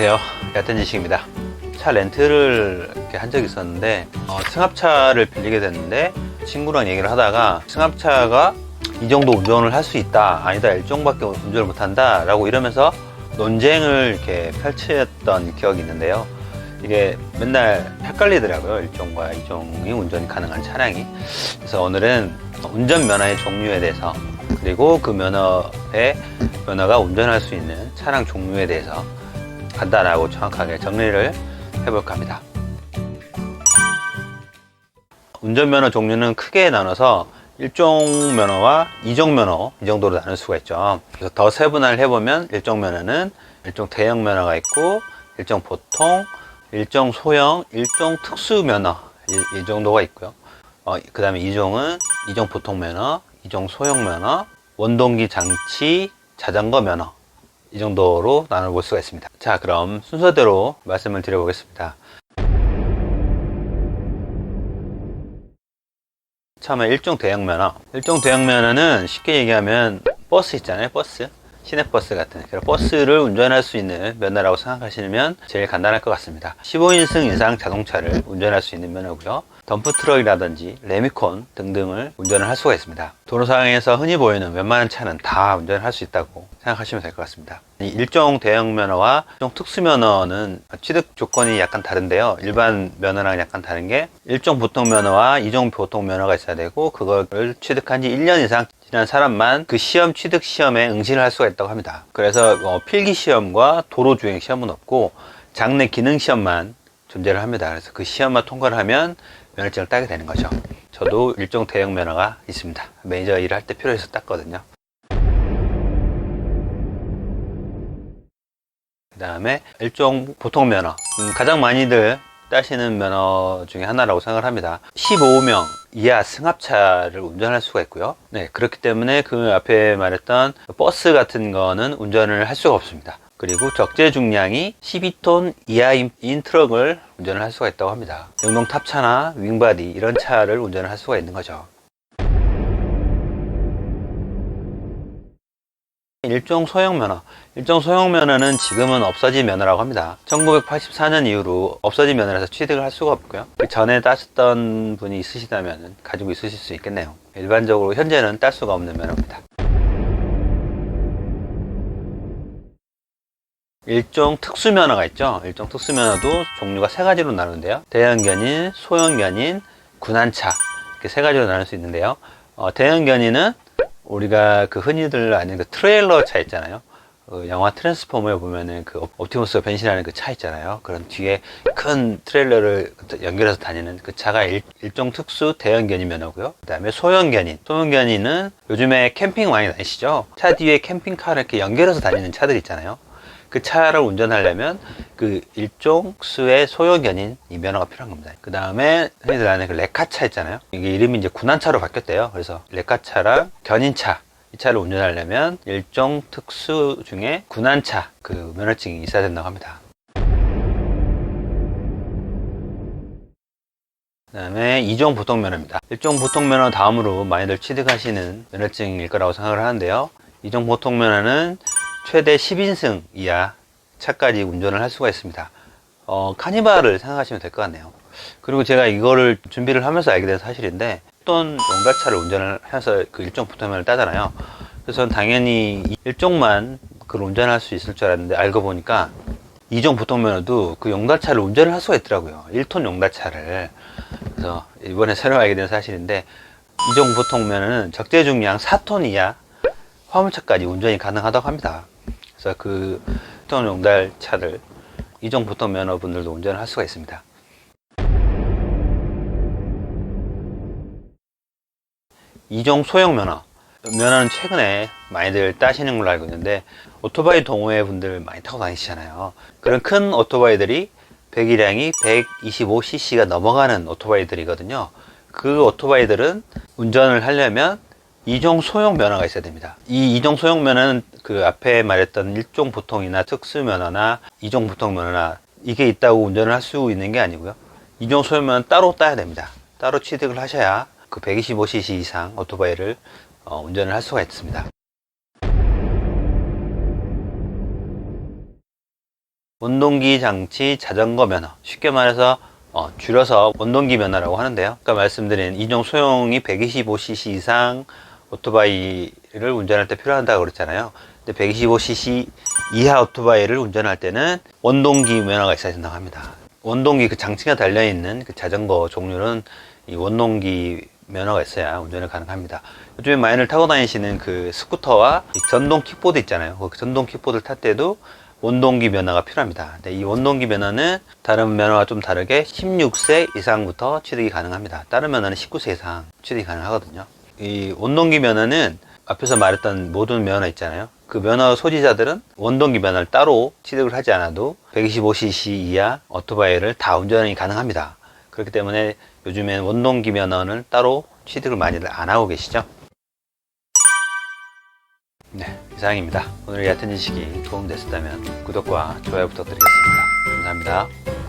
안녕하세요. 얕은 지식입니다. 차 렌트를 이렇게 한 적이 있었는데 어, 승합차를 빌리게 됐는데 친구랑 얘기를 하다가 승합차가 이 정도 운전을 할 수 있다 아니다 일종밖에 운전을 못한다 라고 이러면서 논쟁을 이렇게 펼쳤던 기억이 있는데요 이게 맨날 헷갈리더라고요 일종과 이종이 운전이 가능한 차량이 그래서 오늘은 운전 면허의 종류에 대해서 그리고 그 면허의 면허가 운전할 수 있는 차량 종류에 대해서 간단하고 정확하게 정리를 해볼까 합니다. 운전면허 종류는 크게 나눠서 일종 면허와 이종 면허 이 정도로 나눌 수가 있죠. 그래서 더 세분화를 해보면 일종 면허는 일종 대형 면허가 있고 일종 보통, 일종 소형, 일종 특수 면허 이, 이 정도가 있고요. 어, 그 다음에 이종은 이종 보통 면허, 이종 소형 면허, 원동기 장치, 자전거 면허 이 정도로 나눠볼 수가 있습니다. 자, 그럼 순서대로 말씀을 드려보겠습니다. 처음에 일종 대형 면허. 일종 대형 면허는 쉽게 얘기하면 버스 있잖아요, 버스. 시내버스 같은 그런 버스를 운전할 수 있는 면허라고 생각하시면 제일 간단할 것 같습니다. 15인승 이상 자동차를 운전할 수 있는 면허고요. 덤프트럭이라든지 레미콘 등등을 운전을 할 수가 있습니다. 도로상에서 흔히 보이는 웬만한 차는 다 운전을 할 수 있다고 생각하시면 될 것 같습니다. 이 일종 대형 면허와 일종 특수 면허는 취득 조건이 약간 다른데요. 일반 면허랑 약간 다른 게 일종 보통 면허와 이종 보통 면허가 있어야 되고 그거를 취득한 지 1년 이상 지난 사람만 그 시험 취득 시험에 응시를 할 수가 있다고 합니다. 그래서 어, 필기 시험과 도로 주행 시험은 없고 장내 기능 시험만 존재를 합니다. 그래서 그 시험만 통과를 하면 면허증을 따게 되는 거죠. 저도 일종 대형 면허가 있습니다. 매니저 일을 할 때 필요해서 땄거든요. 그 다음에 일종 보통 면허. 음, 가장 많이들 따시는 면허 중에 하나라고 생각을 합니다. 15명 이하 승합차를 운전할 수가 있고요. 네, 그렇기 때문에 그 앞에 말했던 버스 같은 거는 운전을 할 수가 없습니다. 그리고 적재 중량이 12톤 이하인 트럭을 운전을 할 수가 있다고 합니다. 영동 탑차나 윙바디 이런 차를 운전을 할 수가 있는 거죠. 일종 소형 면허. 일종 소형 면허는 지금은 없어진 면허라고 합니다. 1984년 이후로 없어진 면허라서 취득을 할 수가 없고요. 그 전에 따셨던 분이 있으시다면 가지고 있으실 수 있겠네요. 일반적으로 현재는 딸 수가 없는 면허입니다. 일종 특수 면허가 있죠. 일종 특수 면허도 종류가 세 가지로 나누는데요. 대형견인, 소형견인, 군한차 이렇게 세 가지로 나눌 수 있는데요. 어, 대형견인은 우리가 그 흔히들 아는 그 트레일러 차 있잖아요. 그 영화 트랜스포머에 보면은 그 옵티머스가 변신하는 그 차 있잖아요. 그런 뒤에 큰 트레일러를 연결해서 다니는 그 차가 일, 종 특수 대형견인 면허고요. 그 다음에 소형견인. 소형견인은 요즘에 캠핑 많이 다니시죠? 차 뒤에 캠핑카를 이렇게 연결해서 다니는 차들 있잖아요. 그 차를 운전하려면 그 일종 수의 소형견인 이 면허가 필요한 겁니다. 그 다음에 흔히들 아는 그 레카차 있잖아요. 이게 이름이 이제 군한차로 바뀌었대요. 그래서 레카차랑 견인차 이 차를 운전하려면 일종 특수 중에 군한차 그 면허증이 있어야 된다고 합니다. 그 다음에 이종 보통 면허입니다. 일종 보통 면허 다음으로 많이들 취득하시는 면허증일 거라고 생각을 하는데요. 이종 보통 면허는 최대 10인승 이하 차까지 운전을 할 수가 있습니다. 어, 카니발을 생각하시면 될 것 같네요. 그리고 제가 이거를 준비를 하면서 알게 된 사실인데 어떤 용달차를 운전을 해서 그 일종 보통면을 따잖아요. 그래서 당연히 일종만 그걸 운전할 수 있을 줄 알았는데 알고 보니까 이종 보통 면허도 그 용달차를 운전을 할 수가 있더라고요. 1톤 용달차를. 그래서 이번에 새로 알게 된 사실인데 이종 보통 면허는 적재 중량 4톤 이하 화물차까지 운전이 가능하다고 합니다. 그래서 그톤 용달 차를 이종 보통 면허분들도 운전을 할 수가 있습니다. 이종 소형 면허. 면허는 최근에 많이들 따시는 걸로 알고 있는데 오토바이 동호회 분들 많이 타고 다니시잖아요. 그런 큰 오토바이들이 배기량이 125cc가 넘어가는 오토바이들이거든요. 그 오토바이들은 운전을 하려면 이종 소형 면허가 있어야 됩니다. 이 이종 소형 면허는 그 앞에 말했던 일종 보통이나 특수 면허나 이종 보통 면허나 이게 있다고 운전을 할 수 있는 게 아니고요. 이종 소형 면허는 따로 따야 됩니다. 따로 취득을 하셔야 그 125cc 이상 오토바이를 어, 운전을 할 수가 있습니다. 원동기 장치 자전거 면허. 쉽게 말해서 어, 줄여서 원동기 면허라고 하는데요. 아까 말씀드린 인용 소형이 125cc 이상 오토바이를 운전할 때 필요하다고 그랬잖아요. 근데 125cc 이하 오토바이를 운전할 때는 원동기 면허가 있어야 된다고 합니다. 원동기 그 장치가 달려 있는 그 자전거 종류는 이 원동기 면허가 있어야 운전이 가능합니다. 요즘에 많이들 타고 다니시는 그 스쿠터와 이 전동 킥보드 있잖아요. 그 전동 킥보드를 탈 때도 원동기 면허가 필요합니다. 근데 이 원동기 면허는 다른 면허와 좀 다르게 16세 이상부터 취득이 가능합니다. 다른 면허는 19세 이상 취득이 가능하거든요. 이 원동기 면허는 앞에서 말했던 모든 면허 있잖아요. 그 면허 소지자들은 원동기 면허를 따로 취득을 하지 않아도 125cc 이하 오토바이를 다 운전이 가능합니다. 그렇기 때문에 요즘엔 원동기 면허는 따로 취득을 많이들 안 하고 계시죠. 네, 이상입니다. 오늘 얕은 지식이 도움됐었다면 구독과 좋아요 부탁드리겠습니다. 감사합니다.